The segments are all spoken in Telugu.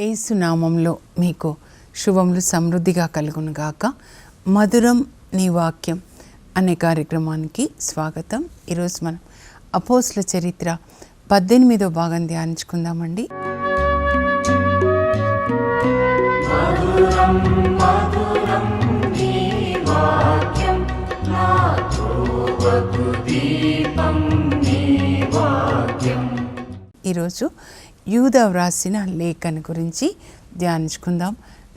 ఏసునామంలో మీకు శుభములు సమృద్ధిగా కలుగునుగాక మధురం నీ వాక్యం అనే కార్యక్రమానికి స్వాగతం. ఈరోజు మనం అపోస్ల చరిత్ర పద్దెనిమిదో భాగం ధ్యానించుకుందామండి. ఈరోజు యూద వ్రాసిన లేఖన గురించి ధ్యానించుకుందాం.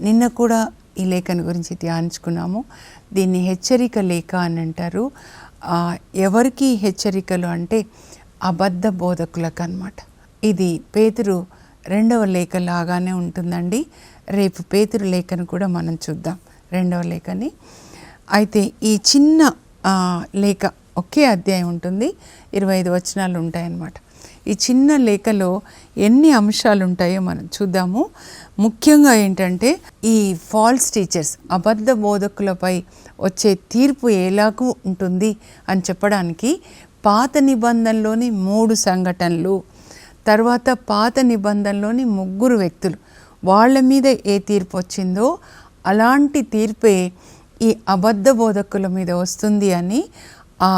నిన్న కూడా ఈ లేఖన గురించి ధ్యానించుకున్నాము. దీన్ని హెచ్చరిక లేఖ అని అంటారు. ఎవరికి హెచ్చరికలు అంటే అబద్ధ బోధకులకు అనమాట ఇది పేతురు రెండవ లేఖ లాగానే ఉంటుందండి. రేపు పేతురు లేఖను కూడా మనం చూద్దాం రెండవ లేఖని. అయితే ఈ చిన్న లేఖ ఒకే అధ్యాయం ఉంటుంది. ఇరవై ఐదు వచనాలు ఉంటాయన్నమాట. ఈ చిన్న లేఖలో ఎన్ని అంశాలు ఉంటాయో మనం చూద్దాము. ముఖ్యంగా ఏంటంటే ఈ ఫాల్స్ టీచర్స్ అబద్ధ బోధకులపై వచ్చే తీర్పు ఎలాగూ ఉంటుంది అని చెప్పడానికి పాత నిబంధనలోని మూడు సంఘటనలు తర్వాత పాత నిబంధనలోని ముగ్గురు వ్యక్తులు వాళ్ళ మీద ఏ తీర్పు వచ్చిందో అలాంటి తీర్పే ఈ అబద్ధ బోధకుల మీద వస్తుంది అని ఆ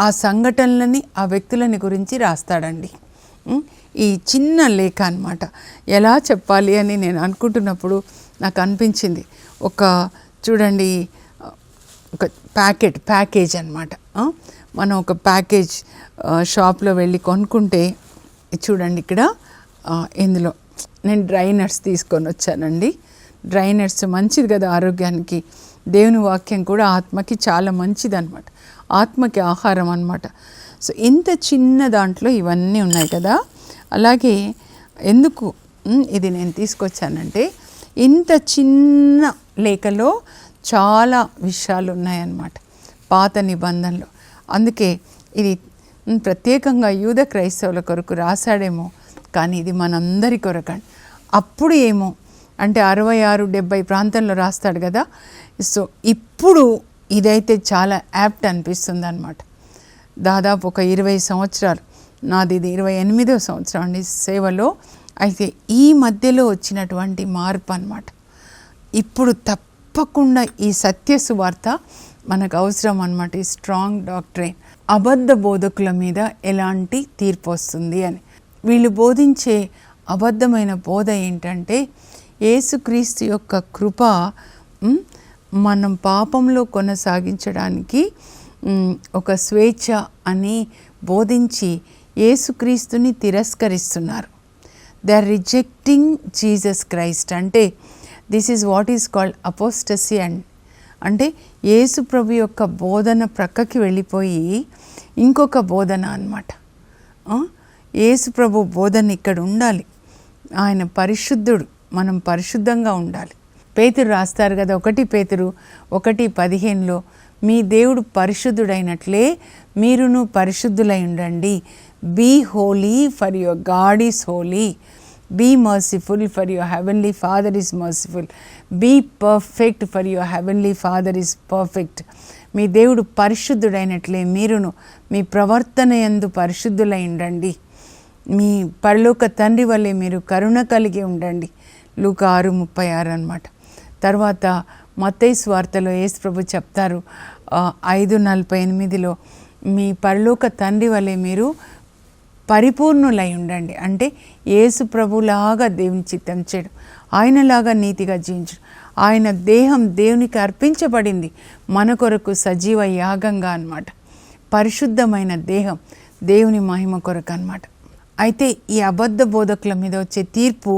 ఆ సంఘటనలని ఆ వ్యక్తులని గురించి రాస్తాడండి. ఈ చిన్న లేఖ అన్నమాట. ఎలా చెప్పాలి అని నేను అనుకుంటున్నప్పుడు నాకు అనిపించింది. ఒక చూడండి ఒక ప్యాకెట్ ప్యాకేజ్ అనమాట మనం ఒక ప్యాకేజ్ షాప్లో వెళ్ళి కొనుక్కుంటే చూడండి ఇక్కడ ఇందులో నేను డ్రై నట్స్ తీసుకొని వచ్చానండి. డ్రై నట్స్ మంచిది కదా ఆరోగ్యానికి. దేవుని వాక్యం కూడా ఆత్మకి చాలా మంచిది అనమాట ఆత్మకి ఆహారం అనమాట సో ఇంత చిన్న దాంట్లో ఇవన్నీ ఉన్నాయి కదా. అలాగే ఎందుకు ఇది నేను తీసుకొచ్చానంటే ఇంత చిన్న లేఖలో చాలా విషయాలు ఉన్నాయన్నమాట పాత నిబంధనలు. అందుకే ఇది ప్రత్యేకంగా యూద క్రైస్తవుల కొరకు రాశాడేమో కానీ ఇది మనందరి కొరకండి అప్పుడు ఏమో అంటే అరవై ఆరు డెబ్బై ప్రాంతంలో రాస్తాడు కదా. సో ఇప్పుడు ఇదైతే చాలా యాప్ట్ అనిపిస్తుంది అనమాట దాదాపు ఒక ఇరవై సంవత్సరాలు నాది ఇది ఇరవై ఎనిమిదో సంవత్సరం అండి సేవలో. అయితే ఈ మధ్యలో వచ్చినటువంటి మార్పు అనమాట ఇప్పుడు తప్పకుండా ఈ సత్య సువార్త మనకు అవసరం అనమాట ఈ స్ట్రాంగ్ డాక్టరే. అబద్ధ బోధకుల మీద ఎలాంటి తీర్పు వస్తుంది అని. వీళ్ళు బోధించే అబద్ధమైన బోధ ఏంటంటే యేసుక్రీస్తు యొక్క కృప మనం పాపంలో కొనసాగించడానికి ఒక స్వేచ్ఛ అని బోధించి యేసుక్రీస్తుని తిరస్కరిస్తున్నారు. They are rejecting Jesus Christ. అంటే this is what is called apostasy and అంటే యేసు ప్రభు యొక్క బోధన ప్రక్కకి వెళ్ళిపోయి ఇంకొక బోధన అనమాట యేసు ప్రభు బోధన ఇక్కడ ఉండాలి. ఆయన పరిశుద్ధుడు మనం పరిశుద్ధంగా ఉండాలి. పేతురు రాస్తారు కదా ఒకటి పేతురు ఒకటి పదిహేనులో మీ దేవుడు పరిశుద్ధుడైనట్లే మీరును పరిశుద్ధులై ఉండండి. Be holy for your God is holy be merciful for your heavenly father is merciful be perfect for your heavenly father is perfect మీ దేవుడు పరిశుద్ధుడైనట్లే మీరును మీ ప్రవర్తన ఎందు పరిశుద్ధులై ఉండండి. మీ పరలోక తండ్రి వల్లే మీరు కరుణ కలిగి ఉండండి. లూక ఆరు ముప్పై ఆరు అనమాట తర్వాత మత్తయి స్వార్తలో యేసు ప్రభు చెప్తారు ఐదు నలభై ఎనిమిదిలో మీ పరలోక తండ్రి వలె మీరు పరిపూర్ణులై ఉండండి. అంటే యేసు ప్రభులాగా దేవుని చిత్తం చేయడం ఆయనలాగా నీతిగా జీవించడం. ఆయన దేహం దేవునికి అర్పించబడింది మన కొరకు సజీవ యాగంగా అన్నమాట. పరిశుద్ధమైన దేహం దేవుని మహిమ కొరకు అన్నమాట. అయితే ఈ అబద్ధ బోధకుల మీద వచ్చే తీర్పు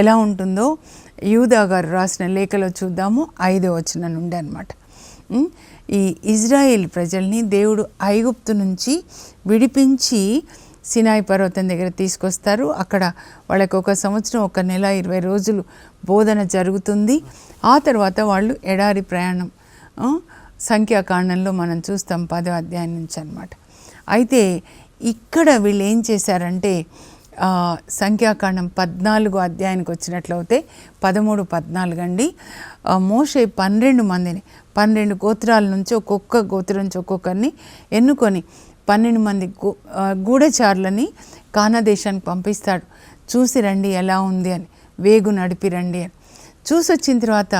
ఎలా ఉంటుందో యూదా గారు రాసిన లేఖలో చూద్దాము. ఐదో వచనం నుండి అనమాట ఈ ఇజ్రాయేల్ ప్రజల్ని దేవుడు ఐగుప్తు నుంచి విడిపించి సినాయి పర్వతం దగ్గర తీసుకొస్తారు. అక్కడ వాళ్ళకి ఒక సంవత్సరం ఒక నెల ఇరవై రోజులు బోధన జరుగుతుంది. ఆ తర్వాత వాళ్ళు ఎడారి ప్రయాణం సంఖ్యాకాండంలో మనం చూస్తాం పదో అధ్యాయం నుంచి అనమాట అయితే ఇక్కడ వీళ్ళు ఏం చేశారంటే సంఖ్యాకాండం పద్నాలుగు అధ్యాయానికి వచ్చినట్లయితే పదమూడు పద్నాలుగు అండి. మోషే పన్నెండు మందిని పన్నెండు గోత్రాల నుంచి ఒక్కొక్క గోత్రం నుంచి ఒక్కొక్కరిని ఎన్నుకొని పన్నెండు మంది గూఢచారులని కానదేశానికి పంపిస్తాడు. చూసి రండి ఎలా ఉంది అని వేగు నడిపి రండి అని. చూసి వచ్చిన తర్వాత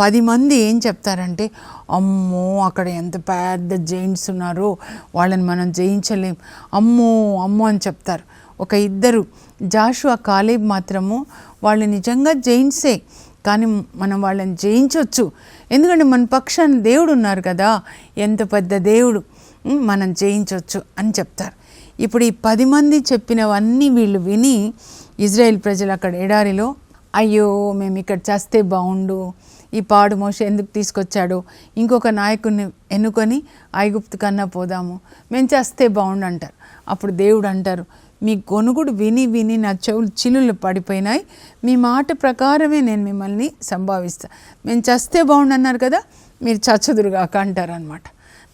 పది మంది ఏం చెప్తారంటే అమ్మో అక్కడ ఎంత పెద్ద జైంట్స్ ఉన్నారో వాళ్ళని మనం జయించలేం. అమ్మో అమ్మో అని చెప్తారు. ఒక ఇద్దరు జాషువా కాలేబ్ మాత్రము వాళ్ళు నిజంగా జైంట్సే కానీ మనం వాళ్ళని జయించవచ్చు ఎందుకంటే మన పక్షాన దేవుడు ఉన్నారు కదా ఎంత పెద్ద దేవుడు మనం జయించవచ్చు అని చెప్తారు. ఇప్పుడు ఈ పది మంది చెప్పినవన్నీ వీళ్ళు విని ఇజ్రాయెల్ ప్రజలు అక్కడ ఎడారిలో అయ్యో మేము ఇక్కడ చేస్తే బాగుండు ఈ పాడు మోస ఎందుకు తీసుకొచ్చాడో? ఇంకొక నాయకుడిని ఎన్నుకొని ఐగుప్తు కన్నా పోదాము. మేము చేస్తే బాగుండు అంటారు అప్పుడు దేవుడు అంటారు మీ గొనుగుడు విని విని నా చెవులు చిల్లులు పడిపోయినాయి. మీ మాట ప్రకారమే నేను మిమ్మల్ని సంభావిస్తా. మేము చస్తే బాగుండు అన్నారు కదా మీరు చచ్చదురుగాక అంటారనమాట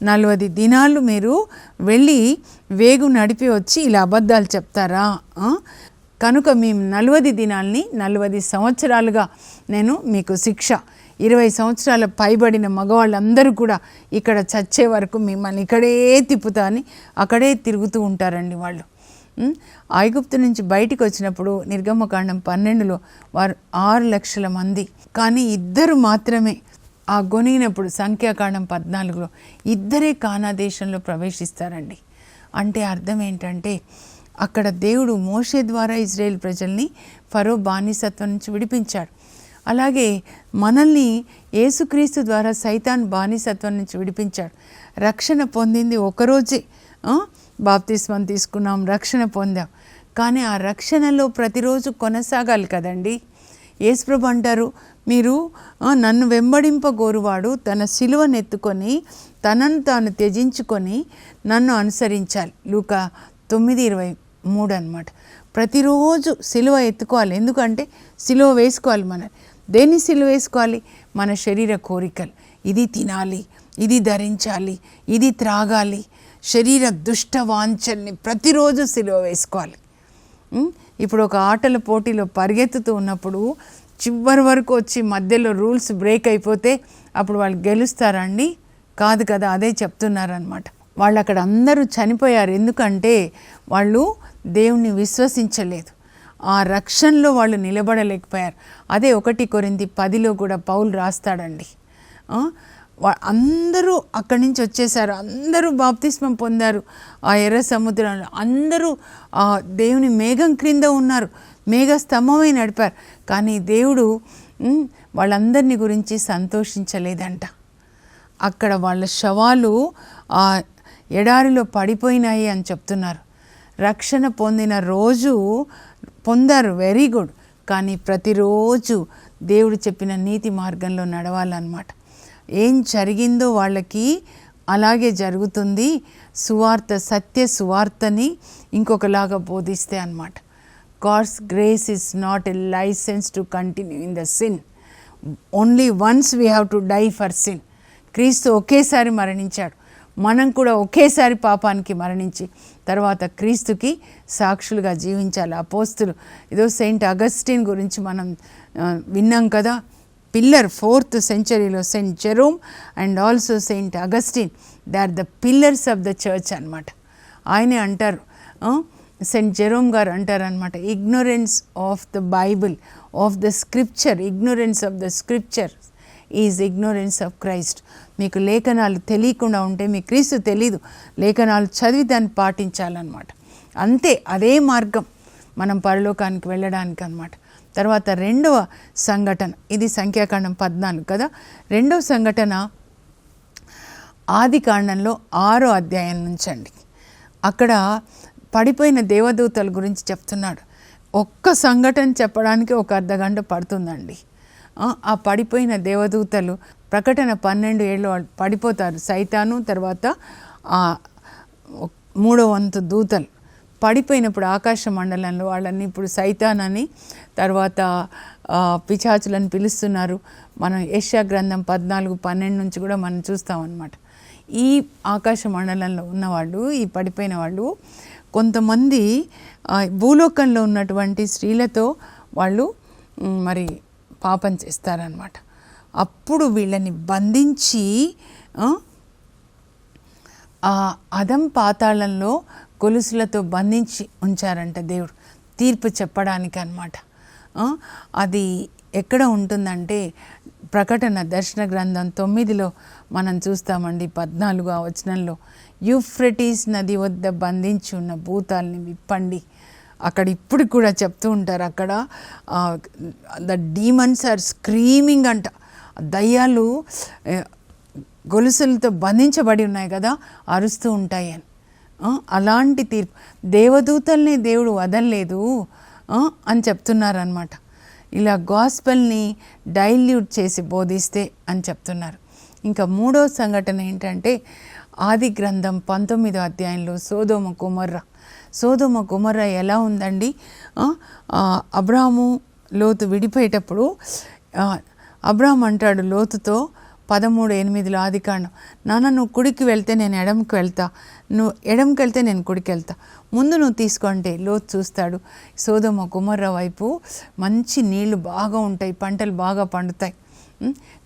నలభై దినాలు మీరు వెళ్ళి వేగు నడిపి వచ్చి ఇలా అబద్ధాలు చెప్తారా? కనుక మీ నలభై దినాల్ని నలభై సంవత్సరాలుగా నేను మీకు శిక్ష ఇరవై సంవత్సరాల పైబడిన మగవాళ్ళందరూ కూడా ఇక్కడ చచ్చే వరకు మిమ్మల్ని ఇక్కడే తిప్పుతా అని అక్కడే తిరుగుతూ ఉంటారండి వాళ్ళు. ఐగుప్తు నుంచి బయటికి వచ్చినప్పుడు నిర్గమకాండం పన్నెండులో వారు ఆరు లక్షల మంది. కానీ ఇద్దరు మాత్రమే ఆ గొనిగినప్పుడు సంఖ్యాకాండం పద్నాలుగులో ఇద్దరే కానా దేశంలో ప్రవేశిస్తారండి. అంటే అర్థం ఏంటంటే అక్కడ దేవుడు మోషే ద్వారా ఇజ్రాయేల్ ప్రజల్ని ఫరో బానిసత్వం నుంచి విడిపించాడు. అలాగే మనల్ని యేసుక్రీస్తు ద్వారా సైతాన్ బానిసత్వం నుంచి విడిపించాడు. రక్షణ పొందింది ఒకరోజే. బాప్తిస్మం తీసుకున్నాం రక్షణ పొందాం. కానీ ఆ రక్షణలో ప్రతిరోజు కొనసాగాలి కదండి. యేసుప్రభు అంటారు మీరు నన్ను నన్ను వెంబడింపగోరువాడు తన సిలువనెత్తుకొని తనను తాను త్యజించుకొని నన్ను అనుసరించాలి. లూక తొమ్మిది ఇరవై మూడు అనమాట ప్రతిరోజు సిలువ ఎత్తుకోవాలి. ఎందుకంటే సిలువ వేసుకోవాలి మన దేన్ని సిలువ వేసుకోవాలి? మన శరీర కోరికలు. ఇది తినాలి ఇది ధరించాలి ఇది త్రాగాలి. శరీర దుష్ట వాంఛల్ని ప్రతిరోజు సిలువ వేసుకోవాలి. ఇప్పుడు ఒక ఆటల పోటీలో పరిగెత్తుతూ ఉన్నప్పుడు చివరి వరకు వచ్చి మధ్యలో రూల్స్ బ్రేక్ అయిపోతే అప్పుడు వాళ్ళు గెలుస్తారండి? కాదు కదా అదే చెప్తున్నారనమాట వాళ్ళు అక్కడ అందరూ చనిపోయారు. ఎందుకంటే వాళ్ళు దేవుణ్ణి విశ్వసించలేదు. ఆ రక్షణలో వాళ్ళు నిలబడలేకపోయారు. అదే ఒకటి కొరింది పదిలో కూడా పౌలు రాస్తాడండి. అందరూ అక్కడి నుంచి వచ్చేసారు. అందరూ బాప్తిస్మం పొందారు ఆ ఎర్ర సముద్రంలో. అందరూ ఆ దేవుని మేఘం క్రింద ఉన్నారు. మేఘ స్తంభమై నడిపారు. కానీ దేవుడు వాళ్ళందరిని గురించి సంతోషించలేదంట. అక్కడ వాళ్ళ శవాలు ఆ ఎడారిలో పడిపోయినాయి అని చెప్తున్నారు. రక్షణ పొందిన రోజు పొందారు వెరీ గుడ్ కానీ ప్రతిరోజు దేవుడు చెప్పిన నీతి మార్గంలో నడవాలన్నమాట. ఏం జరిగిందో వాళ్ళకి అలాగే జరుగుతుంది. సువార్త సత్య సువార్తని ఇంకొకలాగా బోధిస్తే అనమాట God's grace is not a licence to continue in the sin. Only once we have to die for sin. క్రీస్తు ఒకేసారి మరణించాడు. మనం కూడా ఒకేసారి పాపానికి మరణించి తర్వాత క్రీస్తుకి సాక్షులుగా జీవించాలి. అపోస్తులు. ఏదో సెయింట్ అగస్టిన్ గురించి మనం విన్నాం కదా. Pillar fourth సెంచరీలో saint Jerome and also saint Augustine. They are the pillars of the church అనమాట ఆయనే అంటారు. సెయింట్ జెరోమ్ గారు అంటారనమాట ignorance of the Bible of the scripture ignorance of the scripture is ignorance of Christ. మీకు లేఖనాలు తెలియకుండా ఉంటే మీ క్రీస్తు తెలీదు. లేఖనాలు చదివి దాన్ని పాటించాలన్నమాట. అంతే అదే మార్గం మనం పరలోకానికి వెళ్ళడానికి అనమాట తర్వాత రెండవ సంఘటన ఇది సంఖ్యాకాండం పద్నాలుగు కదా? రెండవ సంఘటన ఆది కాండంలో ఆరో అధ్యాయం నుంచండి. అక్కడ పడిపోయిన దేవదూతల గురించి చెప్తున్నాడు. ఒక్క సంఘటన చెప్పడానికి ఒక అర్ధగంట పడుతుందండి. ఆ, పడిపోయిన దేవదూతలు ప్రకటన పన్నెండు ఏళ్ళు వాళ్ళు పడిపోతారు. సైతాను తర్వాత ఆ మూడో వంతు దూతలు. పడిపోయినప్పుడు ఆకాశ మండలంలో వాళ్ళని ఇప్పుడు సైతాన్ అని తర్వాత పిచాచులని పిలుస్తున్నారు. మనం ఏషియా గ్రంథం పద్నాలుగు పన్నెండు నుంచి కూడా మనం చూస్తామన్నమాట. ఈ ఆకాశ మండలంలో ఉన్నవాళ్ళు ఈ పడిపోయిన వాళ్ళు కొంతమంది భూలోకంలో ఉన్నటువంటి స్త్రీలతో వాళ్ళు మరి పాపం చేస్తారనమాట అప్పుడు వీళ్ళని బంధించి ఆ, అదం పాతాళంలో గొలుసులతో బంధించి ఉంచారంట దేవుడు. తీర్పు చెప్పడానికి అనమాట అది ఎక్కడ ఉంటుందంటే ప్రకటన దర్శన గ్రంథం తొమ్మిదిలో మనం చూస్తామండి పద్నాలుగు ఆ వచనంలో. యూఫ్రెటీస్ నది వద్ద బంధించి ఉన్న భూతాల్ని విప్పండి. అక్కడ ఇప్పుడు కూడా చెప్తూ ఉంటారు అక్కడ ద డీమన్స్ ఆర్ స్క్రీమింగ్ అంట. దయ్యాలు గొలుసులతో బంధించబడి ఉన్నాయి కదా అరుస్తూ ఉంటాయి అని. అలాంటి తీర్పు. దేవదూతల్ని దేవుడు వదలలేదు అని చెప్తున్నారనమాట ఇలా గాస్పల్ని డైల్యూట్ చేసి బోధిస్తే అని చెప్తున్నారు. ఇంకా మూడో సంఘటన ఏంటంటే ఆది గ్రంథం పంతొమ్మిదో అధ్యాయంలో సోదోమ కుమర్ర. సోదమ కుమర్ర ఎలా ఉందండి? అబ్రాహము లోతు విడిపోయేటప్పుడు అబ్రాహం అంటాడు లోతుతో పదమూడు ఎనిమిదిలో ఆది కాండం నాన్న నువ్వు కుడికి వెళ్తే నేను ఎడంకి వెళ్తా. నువ్వు ఎడంకి వెళ్తే నేను కుడికి వెళ్తా. ముందు నువ్వు తీసుకుంటే లోతు చూస్తాడు. సోదమ కుమర్ర వైపు మంచి నీళ్ళు బాగా ఉంటాయి పంటలు బాగా పండుతాయి.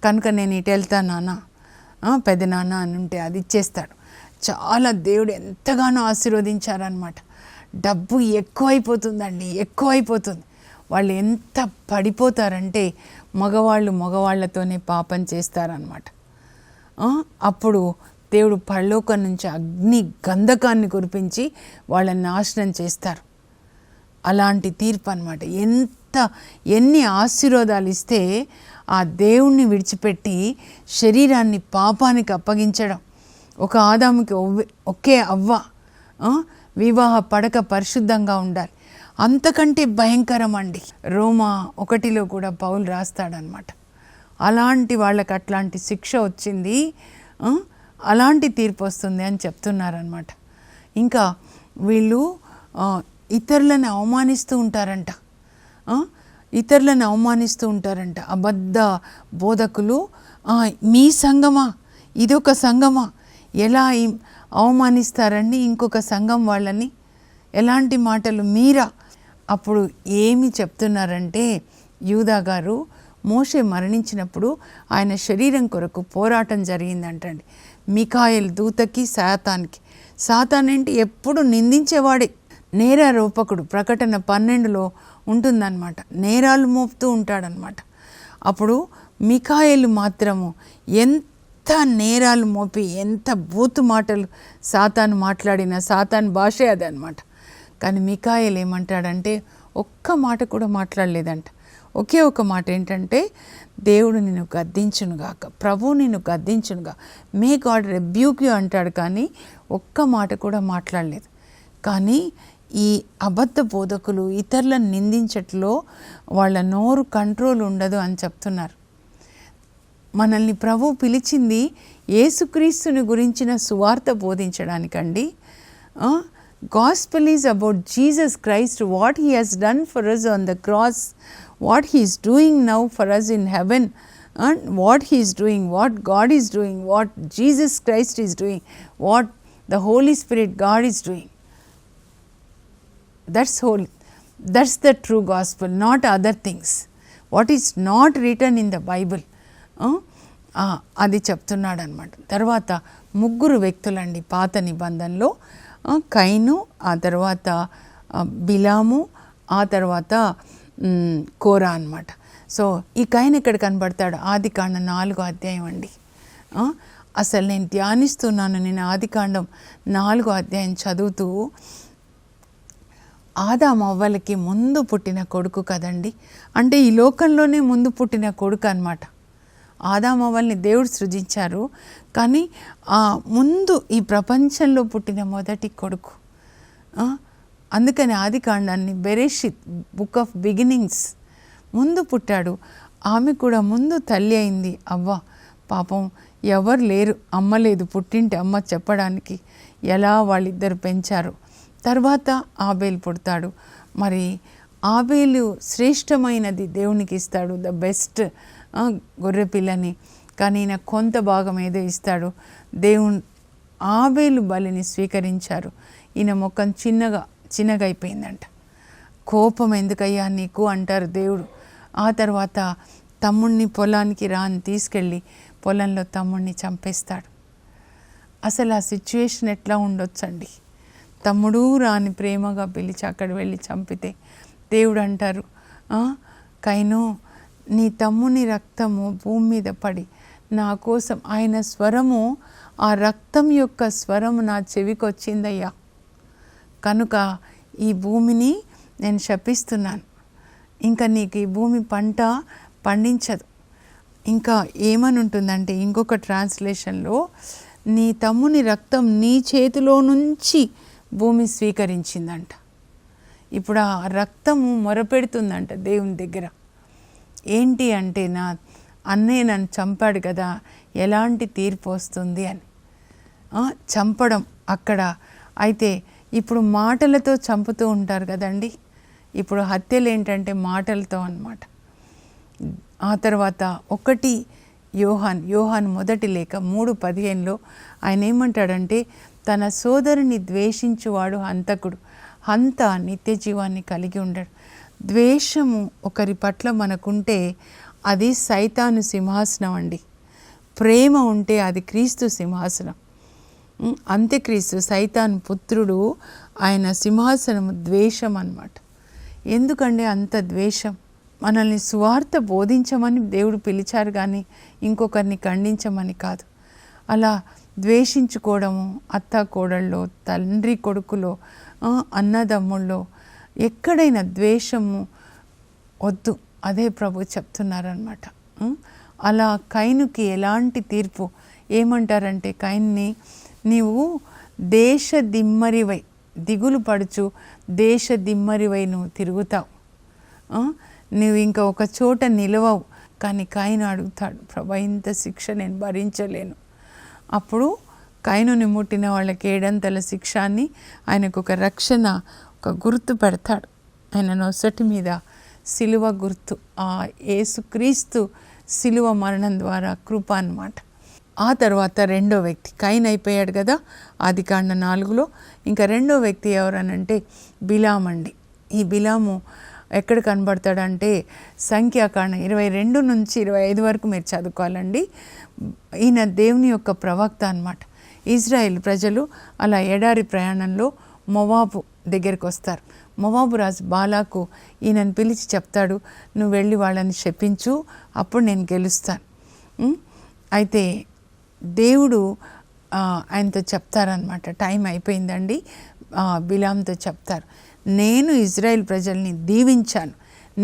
కనుక నేను ఇటు వెళ్తా నాన్న పెద్ద నాన్న అని ఉంటే అది ఇచ్చేస్తాడు. చాలా దేవుడు ఎంతగానో ఆశీర్వదించారనమాట డబ్బు ఎక్కువైపోతుందండి ఎక్కువైపోతుంది. వాళ్ళు ఎంత పడిపోతారంటే మగవాళ్ళు మగవాళ్ళతోనే పాపం చేస్తారనమాట అప్పుడు దేవుడు పళ్ళోకం నుంచి అగ్ని గంధకాన్ని కురిపించి వాళ్ళని నాశనం చేస్తారు. అలాంటి తీర్పు అనమాట ఎంత ఎన్ని ఆశీర్వాదాలు ఇస్తే ఆ దేవుణ్ణి విడిచిపెట్టి శరీరాన్ని పాపానికి అప్పగించడం. ఒక ఆదాముకి ఒకే అవ్వ వివాహ పడక పరిశుద్ధంగా ఉండాలి. అంతకంటే భయంకరం అండి రోమా ఒకటిలో కూడా పౌలు రాస్తాడనమాట అలాంటి వాళ్ళకి అట్లాంటి శిక్ష వచ్చింది అలాంటి తీర్పు వస్తుంది అని చెప్తున్నారనమాట ఇంకా వీళ్ళు ఇతరులను అవమానిస్తూ ఉంటారంట. ఇతరులను అవమానిస్తూ ఉంటారంట. అబద్ధ బోధకులు మీ సంఘమా ఇదొక సంఘమా ఎలా ఈ- అవమానిస్తారండి ఇంకొక సంఘం వాళ్ళని. ఎలాంటి మాటలు మీరా? అప్పుడు ఏమి చెప్తున్నారంటే యూదా గారు మోషే మరణించినప్పుడు ఆయన శరీరం కొరకు పోరాటం జరిగిందంటండి. మికాయల్ దూతకి సాతానికి. సాతాన్ ఏంటి? ఎప్పుడు నిందించేవాడే. నేరారోపకుడు ప్రకటన పన్నెండులో ఉంటుందన్నమాట. నేరాలు మోపుతూ ఉంటాడనమాట అప్పుడు మికాయలు మాత్రము ఎంత నేరాలు మోపి ఎంత బూతు మాటలు సాతాను మాట్లాడిన సాతాను భాషే అదనమాట కానీ మికాయలు ఏమంటాడంటే ఒక్క మాట కూడా మాట్లాడలేదంట. ఒకే ఒక మాట ఏంటంటే దేవుడు నిన్ను గద్దించునుగాక ప్రభు నిన్ను గద్దించునుగా మే గాడ్ రెబ్యూక్ యూ అంటాడు కానీ ఒక్క మాట కూడా మాట్లాడలేదు. కానీ ఈ అబద్ధ బోధకులు ఇతరులను నిందించట్లో వాళ్ళ నోరు కంట్రోల్ ఉండదు అని చెప్తున్నారు. మనల్ని ప్రభు పిలిచింది యేసుక్రీస్తుని గురించిన సువార్త బోధించడానికండి. Gospel is about Jesus Christ what he has done for us on the cross what he is doing now for us in heaven and what he is doing what God is doing what Jesus Christ is doing what the Holy Spirit God is doing that's whole that's the true gospel not other things what is not return in the Bible అది చెప్తున్నాడు అనమాట తర్వాత ముగ్గురు వ్యక్తులండి పాత నిబంధనలో. కైను ఆ తర్వాత బిలాము ఆ తర్వాత కోరా అనమాట సో ఈ కైన్ ఇక్కడ కనబడతాడు? ఆది కాండం నాలుగో అధ్యాయం అండి. అసలు నేను ధ్యానిస్తున్నాను నేను ఆది కాండం నాలుగో అధ్యాయం చదువుతూ ఆదా అవ్వలకి ముందు పుట్టిన కొడుకు కదండి. అంటే ఈ లోకంలోనే ముందు పుట్టిన కొడుకు అనమాట ఆదామవల్ని దేవుడు సృజించారు. కానీ ఆ ముందు ఈ ప్రపంచంలో పుట్టిన మొదటి కొడుకు అందుకని ఆది కాండాన్ని బెరేషిత్ బుక్ ఆఫ్ బిగినింగ్స్ ముందు పుట్టాడు. ఆమె కూడా ముందు తల్లి అయింది. అవ్వ పాపం ఎవరు లేరు. అమ్మ లేదు. పుట్టింటి అమ్మ చెప్పడానికి ఎలా వాళ్ళిద్దరు పెంచారు. తర్వాత ఆబేలు పుడతాడు. మరి ఆబేలు శ్రేష్టమైనది దేవునికి ఇస్తాడు. ద బెస్ట్ గొర్రె పిల్లని. కానీ ఈయన కొంత భాగం ఏదో ఇస్తాడు. దేవుని ఆబేలు బలిని స్వీకరించారు. ఈయన ముఖం చిన్నగా చిన్నగా అయిపోయిందంట కోపం ఎందుకయ్యా నీకు? అంటారు దేవుడు. ఆ తర్వాత తమ్ముణ్ణి పొలానికి రాని తీసుకెళ్ళి పొలంలో తమ్ముణ్ణి చంపేస్తాడు. అసలు ఆ సిచ్యువేషన్ ఎట్లా ఉండొచ్చండి? తమ్ముడు రాని ప్రేమగా పిలిచి అక్కడ వెళ్ళి చంపితే దేవుడు అంటారు కైను నీ తమ్ముని రక్తము భూమి మీద పడి నా కోసం ఆయన స్వరము ఆ రక్తం యొక్క స్వరము నా చెవికి వచ్చిందయ్యా కనుక ఈ భూమిని నేను శపిస్తున్నాను. ఇంకా నీకు ఈ భూమి పంట పండించదు. ఇంకా ఏమని ఉంటుందంటే ఇంకొక ట్రాన్స్లేషన్లో నీ తమ్ముని రక్తం నీ చేతిలో నుంచి భూమి స్వీకరించిందంట. ఇప్పుడు ఆ రక్తము మొరపెడుతుందంట దేవుని దగ్గర. ఏంటి అంటే నా అన్నయ్య నన్ను చంపాడు కదా ఎలాంటి తీర్పు వస్తుంది అని. చంపడం అక్కడ. అయితే ఇప్పుడు మాటలతో చంపుతూ ఉంటారు కదండి. ఇప్పుడు హత్యలు ఏంటంటే మాటలతో అన్నమాట. ఆ తర్వాత ఒకటి యోహాన్ యోహాన్ మొదటి లేఖ మూడు పదిహేనులో ఆయన ఏమంటాడంటే తన సోదరుని ద్వేషించువాడు హంతకుడు. హంత నిత్య జీవాన్ని కలిగి ఉండడు. ద్వేషము ఒకరి పట్ల మనకుంటే అది సైతాను సింహాసనం అండి. ప్రేమ ఉంటే అది క్రీస్తు సింహాసనం. అంత్యక్రీస్తు సైతాన్ పుత్రుడు ఆయన సింహాసనం ద్వేషం అన్నమాట. ఎందుకండి అంత ద్వేషం. మనల్ని సువార్త బోధించమని దేవుడు పిలిచారు కానీ ఇంకొకరిని ఖండించమని కాదు. అలా ద్వేషించుకోవడము అత్త కోడళ్ళు తండ్రి కొడుకులో అన్నదమ్ముళ్ళు అన్నదమ్ముల్లో ఎక్కడైనా ద్వేషము వద్దు. అదే ప్రభు చెప్తున్నారనమాట అలా కైనుకి ఎలాంటి తీర్పు? ఏమంటారంటే కైన్ని నీవు దేశ దిమ్మరివై దిగులు పడుచు దేశ దిమ్మరివై నువ్వు తిరుగుతావు. నువ్వు ఇంకా ఒక చోట నిలవవు. కానీ కైను అడుగుతాడు ప్రభా ఇంత శిక్ష నేను భరించలేను. అప్పుడు కైనుని ముట్టిన వాళ్ళకి ఏడంతల శిక్షాన్ని ఆయనకు ఒక రక్షణ ఒక గుర్తు పెడతాడు. ఆయన నొసటి మీద సిలువ గుర్తు. ఆ యేసుక్రీస్తు సిలువ మరణం ద్వారా కృప అన్నమాట. ఆ తర్వాత రెండో వ్యక్తి కైన్ అయిపోయాడు కదా ఆది కాండ నాలుగులో. ఇంకా రెండో వ్యక్తి ఎవరనంటే బిలాం అండి. ఈ బిలాము ఎక్కడ కనబడతాడంటే సంఖ్యాకాండ ఇరవై రెండు నుంచి ఇరవై ఐదు వరకు మీరు చదువుకోవాలండి. ఈయన దేవుని యొక్క ప్రవక్త అన్నమాట. ఇజ్రాయెల్ ప్రజలు అలా ఎడారి ప్రయాణంలో మొవాబు దగ్గరికి వస్తారు. మొవాబు రాజు బాలాకు ఈయనను పిలిచి చెప్తాడు నువ్వు వెళ్ళి వాళ్ళని శపించు అప్పుడు నేను గెలుస్తాను. అయితే దేవుడు ఆయనతో చెప్తారనమాట టైం అయిపోయిందండి. బిలాంతో చెప్తారు నేను ఇజ్రాయెల్ ప్రజల్ని దీవించాను.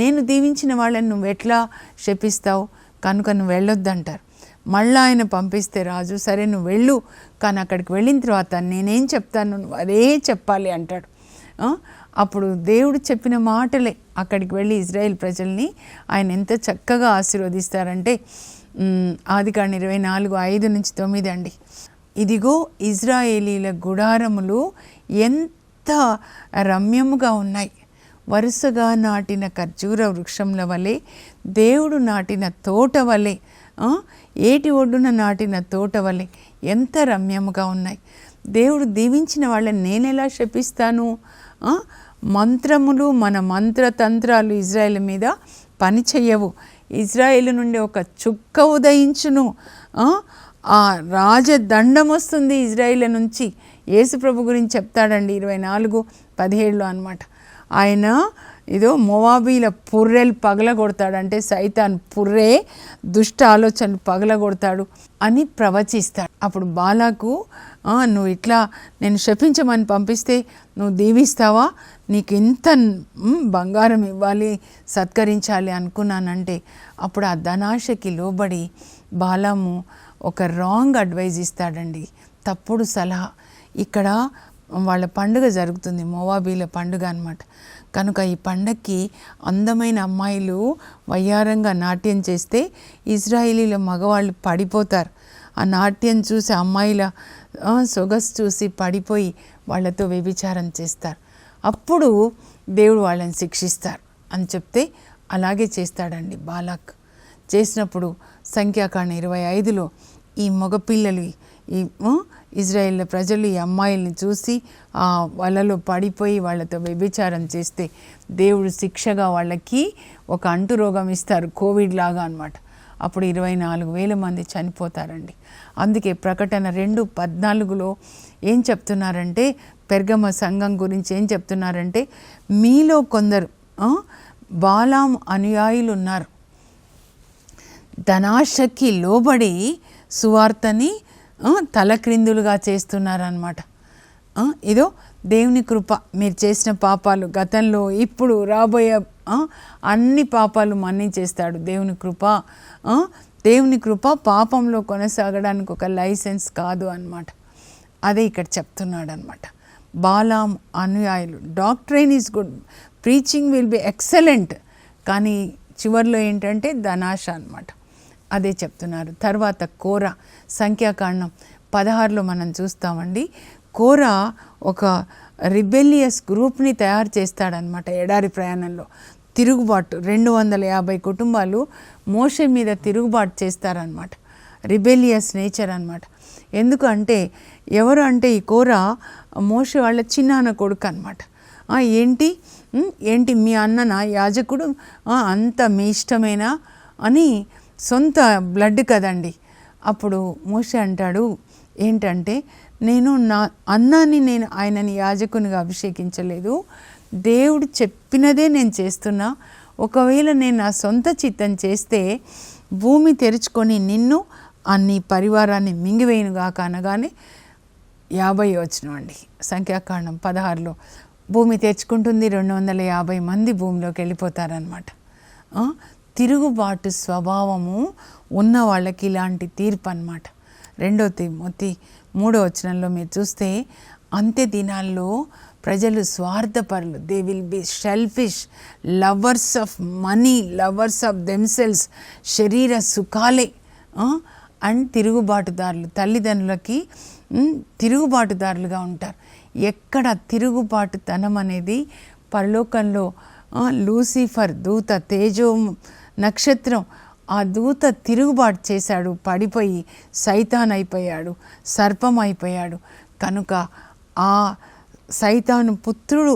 నేను దీవించిన వాళ్ళని నువ్వు ఎట్లా శపిస్తావు? కనుక నువ్వు వెళ్ళొద్దంటారు. మళ్ళీ ఆయన పంపిస్తే రాజు సరే నువ్వు వెళ్ళు కానీ అక్కడికి వెళ్ళిన తర్వాత నేనేం చెప్తాను? నువ్వు అదే చెప్పాలి అంటాడు. అప్పుడు దేవుడు చెప్పిన మాటలే అక్కడికి వెళ్ళి ఇజ్రాయెల్ ప్రజల్ని ఆయన ఎంత చక్కగా ఆశీర్వదిస్తారంటే ఆది కాండ ఇరవై నాలుగు ఐదు నుంచి తొమ్మిది అండి. ఇదిగో ఇజ్రాయేలీల గుడారములు ఎంత రమ్యముగా ఉన్నాయి. వరుసగా నాటిన ఖర్జూర వృక్షంల వలె దేవుడు నాటిన తోట వలె ఏటి ఒడ్డున నాటిన తోట వలె ఎంత రమ్యముగా ఉన్నాయి. దేవుడు దీవించిన వాళ్ళని నేను ఎలా శపిస్తాను? మంత్రములు మన మంత్రతంత్రాలు ఇజ్రాయెల్ మీద పని ఇజ్రాయెల్ నుండి ఒక చుక్క ఉదయించును. ఆ, ఆ రాజదండం వస్తుంది ఇజ్రాయిల్ నుంచి. యేసుప్రభు గురించి చెప్తాడండి ఇరవై నాలుగు పదిహేడులో అనమాట ఆయన ఇదో మొవాబీల పుర్రెలు పగలగొడతాడు. అంటే సైతాన్ పుర్రే దుష్ట ఆలోచనలు పగలగొడతాడు అని ప్రవచిస్తాడు. అప్పుడు బాలాకు నువ్వు ఇట్లా నేను శపించమని పంపిస్తే నువ్వు దీవిస్తావా? నీకు ఇంత బంగారం ఇవ్వాలి సత్కరించాలి అనుకున్నానంటే అప్పుడు ఆ ధనాశకి లోబడి బాలాము ఒక రాంగ్ అడ్వైజ్ ఇస్తాడండి. తప్పుడు సలహా. ఇక్కడ వాళ్ళ పండుగ జరుగుతుంది మోవాబీల పండుగ అన్నమాట. కనుక ఈ పండక్కి అందమైన అమ్మాయిలు వయ్యారంగా నాట్యం చేస్తే ఇజ్రాయిలీల మగవాళ్ళు పడిపోతారు. ఆ నాట్యం చూసి అమ్మాయిల ఆ, సొగసు చూసి పడిపోయి వాళ్ళతో వ్యభిచారం చేస్తారు. అప్పుడు దేవుడు వాళ్ళని శిక్షిస్తారు అని చెప్తే అలాగే చేస్తాడండి బాలాక్. చేసినప్పుడు సంఖ్యాకాండ ఇరవై ఐదులో ఈ మగపిల్లలు ఈ ఆ, ప్రజలు ఈ అమ్మాయిల్ని చూసి ఆ వలలో పడిపోయి వాళ్ళతో వ్యభిచారం చేస్తే దేవుడు శిక్షగా వాళ్ళకి ఒక అంటు రోగం ఇస్తారు కోవిడ్ లాగా అన్నమాట. అప్పుడు ఇరవై నాలుగు వేల మంది చనిపోతారండి. అందుకే ప్రకటన రెండు పద్నాలుగులో ఏం చెప్తున్నారంటే పెర్గమ సంఘం గురించి ఏం చెప్తున్నారంటే మీలో కొందరు బాలాం అనుయాయులు ఉన్నారు ధనాశకి లోబడి సువార్తని తలక్రిందులుగా చేస్తున్నారనమాట ఇదో దేవుని కృప. మీరు చేసిన పాపాలు గతంలో ఇప్పుడు రాబోయే అన్ని పాపాలు మన్నించేస్తాడు దేవుని కృప. దేవుని కృప పాపంలో కొనసాగడానికి ఒక లైసెన్స్ కాదు అన్నమాట. అదే ఇక్కడ చెప్తున్నాడు అనమాట Balaam అనుయాయులు. Doctrine is good. Preaching will be excellent. కానీ చివరిలో ఏంటంటే ధనాశ అనమాట అదే చెప్తున్నారు. తర్వాత కోర సంఖ్యాకాండం పదహారులో మనం చూస్తామండి. కోర ఒక రిబెలియస్ గ్రూప్ని తయారు చేస్తాడనమాట ఎడారి ప్రయాణంలో. తిరుగుబాటు రెండు వందల యాభై కుటుంబాలు మోషే మీద తిరుగుబాటు చేస్తారనమాట రిబెలియస్ నేచర్ అనమాట ఎందుకంటే ఎవరు అంటే ఈ కోర మోషే వాళ్ళ చిన్నాన్న కొడుకు అనమాట ఏంటి? ఏంటి మీ అన్నన? యాజకుడు? అంత మీ ఇష్టమేనా? అని సొంత బ్లడ్ కదండి. అప్పుడు మోషే అంటాడు ఏంటంటే నేను నా అన్నాన్ని నేను ఆయనని యాజకునిగా అభిషేకించలేదు. దేవుడు చెప్పినదే నేను చేస్తున్నా. ఒకవేళ నేను నా సొంత చిత్తం చేస్తే భూమి తెరుచుకొని నిన్ను అన్ని పరివారాన్ని మింగివేయునుగాక అనగానే యాభై వచ్చిన అండి. సంఖ్యాకాండం పదహారులో భూమి తెచ్చుకుంటుంది రెండు వందల యాభై మంది భూమిలోకి వెళ్ళిపోతారనమాట తిరుగుబాటు స్వభావము ఉన్న వాళ్ళకి ఇలాంటి తీర్పు అనమాట రెండో తిమోతి మూడో వచనంలో మీరు చూస్తే అంత్య దినాల్లో ప్రజలు స్వార్థపరులు. They will be selfish lovers of money lovers of themselves శరీర సుఖాలే. అండ్ తిరుగుబాటుదారులు తల్లిదండ్రులకి తిరుగుబాటుదారులుగా ఉంటారు. ఎక్కడ తిరుగుబాటుతనం అనేది పరలోకంలో లూసిఫర్ దూత తేజో నక్షత్రం. ఆ దూత తిరుగుబాటు చేశాడు పడిపోయి సైతాన్ అయిపోయాడు సర్పం అయిపోయాడు కనుక ఆ సైతాను పుత్రుడు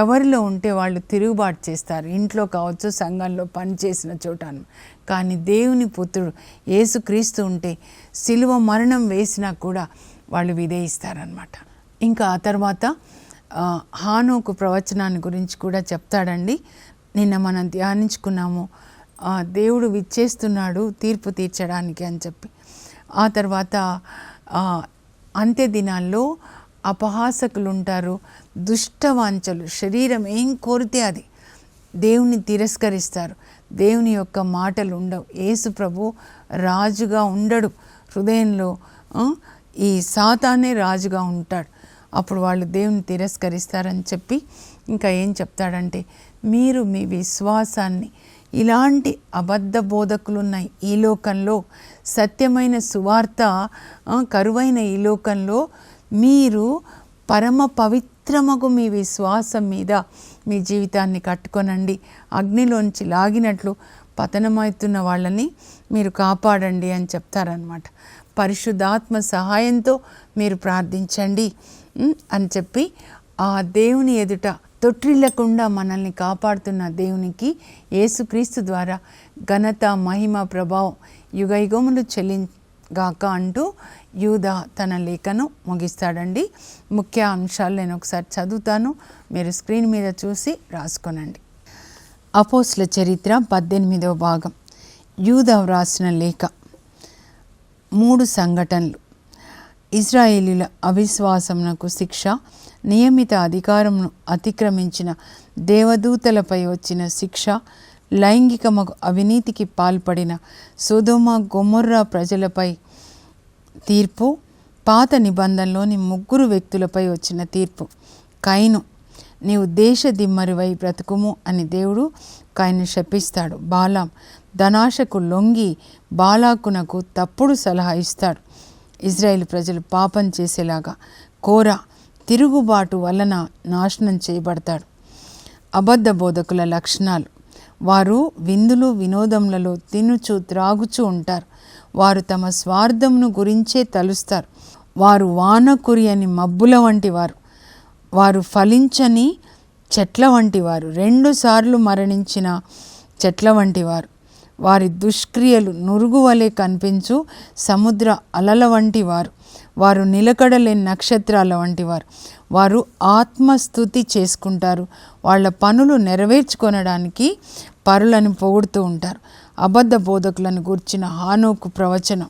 ఎవరిలో ఉంటే వాళ్ళు తిరుగుబాటు చేస్తారు. ఇంట్లో కావచ్చు సంఘంలో పనిచేసిన చోటను. కానీ దేవుని పుత్రుడు ఏసుక్రీస్తు ఉంటే సిలువ మరణం వేసినా కూడా వాళ్ళు విధేయిస్తారనమాట ఇంకా ఆ తర్వాత హానోకు ప్రవచనాన్ని గురించి కూడా చెప్తాడండి. నిన్న మనం ధ్యానించుకున్నాము దేవుడు విచ్చేస్తున్నాడు తీర్పు తీర్చడానికి అని చెప్పి. ఆ తర్వాత అంత్య దినాల్లో అపహాసకులు ఉంటారు దుష్టవాంచలు శరీరం ఏం కోరితే అది. దేవుని తిరస్కరిస్తారు. దేవుని యొక్క మాటలు ఉండవు యేసు ప్రభు రాజుగా ఉండడు. హృదయంలో ఈ సాతానే రాజుగా ఉంటాడు. అప్పుడు వాళ్ళు దేవుని తిరస్కరిస్తారని చెప్పి ఇంకా ఏం చెప్తాడంటే మీరు మీ విశ్వాసాన్ని ఇలాంటి అబద్ధ బోధకులున్న ఈ లోకంలో సత్యమైన సువార్త కరువైన ఈ లోకంలో మీరు పరమ పవిత్రమగు మీ విశ్వాసం మీద మీ జీవితాన్ని కట్టుకొనండి. అగ్నిలోంచి లాగినట్లు పతనమవుతున్న వాళ్ళని మీరు కాపాడండి అని చెప్తారనమాట పరిశుద్ధాత్మ సహాయంతో మీరు ప్రార్థించండి అని చెప్పి ఆ దేవుని ఎదుట తొట్టిల్లకుండా మనల్ని కాపాడుతున్న దేవునికి యేసుక్రీస్తు ద్వారా ఘనత మహిమ ప్రభావం యుగయుగములు చెల్లింగాక అంటూ యూదా తన లేఖను ముగిస్తాడండి. ముఖ్య అంశాలు నేను ఒకసారి చదువుతాను. మీరు స్క్రీన్ మీద చూసి రాసుకోనండి. అపోస్ల చరిత్ర పద్దెనిమిదవ భాగం. యూదా వ్రాసిన లేఖ. మూడు సంఘటనలు. ఇజ్రాయేలీల అవిశ్వాసమునకు శిక్ష నియమిత అధికారమును అతిక్రమించిన దేవదూతలపై వచ్చిన శిక్ష లైంగిక అవినీతికి పాల్పడిన సుధోమ గొమొర్రా ప్రజలపై తీర్పు పాత నిబంధనలోని ముగ్గురు వ్యక్తులపై వచ్చిన తీర్పు. కైను నీవు దేశ దిమ్మరివై బ్రతుకుము అని దేవుడు కైను శపిస్తాడు. బాలాం ధనాశకు లొంగి బాలాకునకు తప్పుడు సలహా ఇస్తాడు. ఇజ్రాయేల్ ప్రజలు పాపం చేసేలాగా కోరా తిరుగుబాటు వలన నాశనం చేయబడతాడు. అబద్ధ బోధకుల లక్షణాలు. వారు విందులు వినోదములలో తినుచు త్రాగుచూ ఉంటారు. వారు తమ స్వార్థమును గురించే తలుస్తారు. వారు వాన కురియని మబ్బుల వంటి వారు వారు ఫలించని చెట్ల వంటి వారు రెండుసార్లు మరణించిన చెట్ల వంటి వారు వారి దుష్క్రియలు నురుగు వలె కనిపించు సముద్ర అలల వంటి వారు వారు నిలకడలేని నక్షత్రాల వంటి వారు. వారు ఆత్మస్థుతి చేసుకుంటారు. వాళ్ళ పనులు నెరవేర్చుకొనడానికి పరులను పొగుడుతూ ఉంటారు. అబద్ధ బోధకులను గూర్చిన హానోకు ప్రవచనం.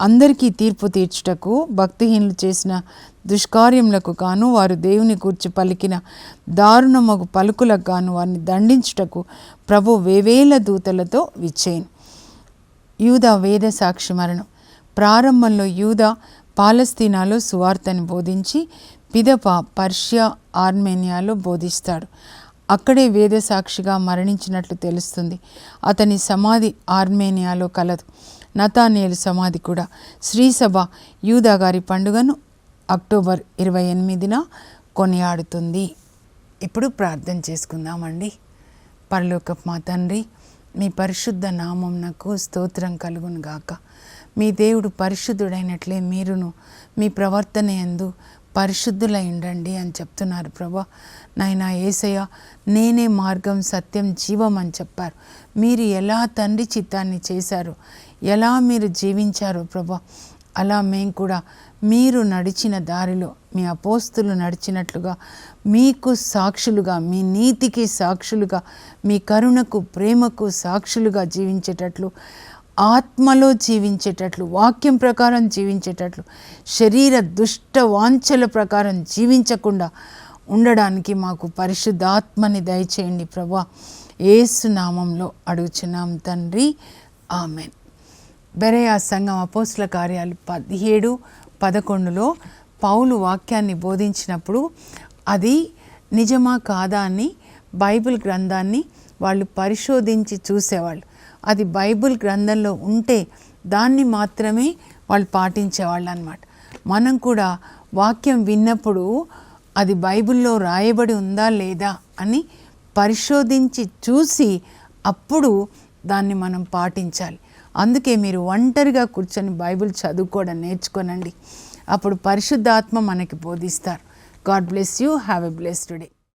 అందరికీ తీర్పు తీర్చుటకు భక్తిహీనులు చేసిన దుష్కార్యములకు గాను వారు దేవుని కూర్చి పలికిన దారుణమగు పలుకులకు గాను వారిని దండించుటకు ప్రభు వేవేల దూతలతో విచ్చేయను. యూదా వేద సాక్షి మరణం. ప్రారంభంలో యూదా పాలస్తీనాలో సువార్తని బోధించి పిదప పర్షియా ఆర్మేనియాలో బోధిస్తాడు. అక్కడే వేద సాక్షిగా మరణించినట్లు తెలుస్తుంది. అతని సమాధి ఆర్మేనియాలో కలదు. నతానేలు సమాధి కూడా. శ్రీసభ యూదా గారి పండుగను అక్టోబర్ ఇరవై ఎనిమిదిన కొనియాడుతుంది. ఇప్పుడు ప్రార్థన చేసుకుందామండి. పరలోకపు మా తండ్రి మీ పరిశుద్ధ నామం నాకు స్తోత్రం కలుగును గాక మీ దేవుడు పరిశుద్ధుడైనట్లే మీరును మీ ప్రవర్తన ఎందు పరిశుద్ధులై ఉండండి అని చెప్తున్నారు ప్రభా. నాయనా ఏసయ్య నేనే మార్గం సత్యం జీవం అని చెప్పారు. మీరు ఎలా తండ్రి చిత్తాన్ని చేశారు? ఎలా మీరు జీవించారో ప్రభా? అలా మేము కూడా మీరు నడిచిన దారిలో మీ అపోస్తులు నడిచినట్లుగా మీకు సాక్షులుగా మీ నీతికి సాక్షులుగా మీ కరుణకు ప్రేమకు సాక్షులుగా జీవించేటట్లు ఆత్మలో జీవించేటట్లు వాక్యం ప్రకారం జీవించేటట్లు శరీర దుష్ట వాంఛల ప్రకారం జీవించకుండా ఉండడానికి మాకు పరిశుద్ధాత్మని దయచేయండి ప్రభా. ఏసు నామంలో అడుగుచున్నాం తండ్రి. ఆమెన్. బెరయా సంఘం అపోస్ల కార్యాలు పదిహేడు పదకొండులో పౌలు వాక్యాన్ని బోధించినప్పుడు అది నిజమా కాదా అని బైబిల్ గ్రంథాన్ని వాళ్ళు పరిశోధించి చూసేవాళ్ళు. అది బైబిల్ గ్రంథంలో ఉంటే దాన్ని మాత్రమే వాళ్ళు పాటించేవాళ్ళు అనమాట మనం కూడా వాక్యం విన్నప్పుడు అది బైబిల్లో రాయబడి ఉందా లేదా అని పరిశోధించి చూసి అప్పుడు దాన్ని మనం పాటించాలి. అందుకే మీరు ఒంటరిగా కూర్చొని బైబిల్ చదువుకోవడం నేర్చుకోనండి. అప్పుడు పరిశుద్ధాత్మ మనకి బోధిస్తారు. God bless you. Have a blessed day.